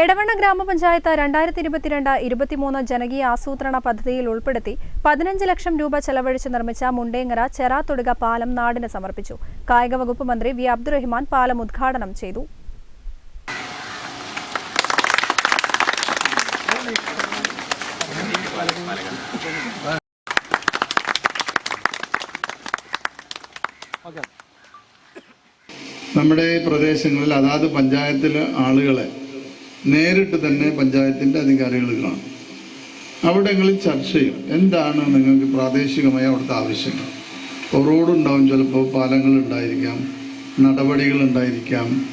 Edavanna grama panchayat രണ്ടായിരത്തി ഇരുപത്തിരണ്ട് ഇരുപത്തിമൂന്ന് ജനകീയ ആസൂത്രണ പദ്ധതിയിൽ ഉൾപ്പെടുത്തി പതിനഞ്ച് ലക്ഷം രൂപ ചെലവഴിച്ച് നിർമ്മിച്ച മുണ്ടേങ്ങര ചെറാത്തൊടുക പാലം നാടിന് സമർപ്പിച്ചു. കായിക വകുപ്പ് മന്ത്രി വി. അബ്ദുറഹിമാൻ പാലം ഉദ്ഘാടനം ചെയ്തു. നമ്മുടെ പ്രദേശങ്ങളിൽ അതാത് പഞ്ചായത്തിലെ ആളുകളെ നേരിട്ട് തന്നെ പഞ്ചായത്തിന്റെ അധികാരികൾ കാണും. അവിടങ്ങളിൽ ചർച്ച ചെയ്യും. എന്താണ് നിങ്ങൾക്ക് പ്രാദേശികമായി അവിടുത്തെ ആവശ്യങ്ങൾ? റോഡുണ്ടാവും ചിലപ്പോൾ പാലങ്ങൾ ഉണ്ടായിരിക്കാം നടപടികൾ ഉണ്ടായിരിക്കാം.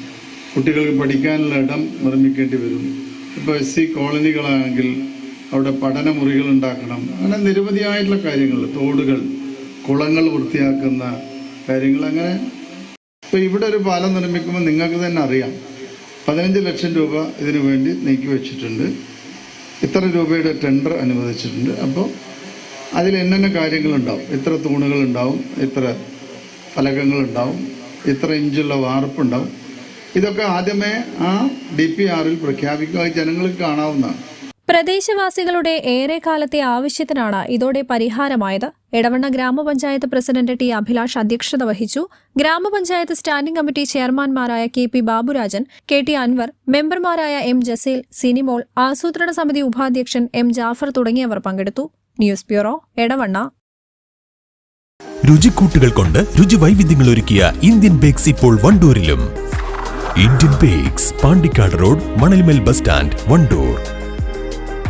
കുട്ടികൾക്ക് പഠിക്കാനുള്ള ഇടം നിർമ്മിക്കേണ്ടി വരും. ഇപ്പോൾ എസ് സി കോളനികളാണെങ്കിൽ അവിടെ പഠനമുറികൾ ഉണ്ടാക്കണം. അങ്ങനെ നിരവധിയായിട്ടുള്ള കാര്യങ്ങൾ തോടുകൾ കുളങ്ങൾ വൃത്തിയാക്കുന്ന കാര്യങ്ങൾ അങ്ങനെ. ഇപ്പോൾ ഇവിടെ ഒരു പാലം നിർമ്മിക്കുമ്പോൾ നിങ്ങൾക്ക് തന്നെ അറിയാം. പതിനഞ്ച് ലക്ഷം രൂപ ഇതിനു വേണ്ടി നീക്കി വെച്ചിട്ടുണ്ട്. ഇത്ര രൂപയുടെ ടെൻഡർ അനുവദിച്ചിട്ടുണ്ട്. അപ്പോൾ അതിൽ എന്നെന്ന കാര്യങ്ങളുണ്ടാവും. ഇത്ര തൂണുകളുണ്ടാവും ഇത്ര ഫലകങ്ങളുണ്ടാവും ഇത്ര ഇഞ്ചുള്ള വാർപ്പുണ്ടാവും. ഇതൊക്കെ ആദ്യമേ ആ ഡി പി ആറിൽ പ്രഖ്യാപിക്കുക. ജനങ്ങൾക്ക് കാണാവുന്നതാണ്. പ്രദേശവാസികളുടെ ഏറെക്കാലത്തെ ആവശ്യത്തിനാണ് ഇതോടെ പരിഹാരമായത്. എടവണ്ണ ഗ്രാമപഞ്ചായത്ത് പ്രസിഡന്റ് ടി അഭിലാഷ് അധ്യക്ഷത വഹിച്ചു. ഗ്രാമപഞ്ചായത്ത് standing committee ചെയർമാൻമാരായ K P Baburajan K T Anvar മെമ്പർമാരായ എം ജസീൽ സിനിമോൾ ആസൂത്രണ സമിതി ഉപാധ്യക്ഷൻ എം ജാഫർ തുടങ്ങിയവർ പങ്കെടുത്തു. News bureau Edavanna. രുചിക്കൂട്ടുകൾ കൊണ്ട് രുചി വൈവിധ്യങ്ങൾ ഒരുക്കിയ ഇന്ത്യൻ ബേക്സ് ഇപ്പോൾ വണ്ടൂരിലും. Indian Bakes Pandikkad road Manalmel bus stand Wandoor.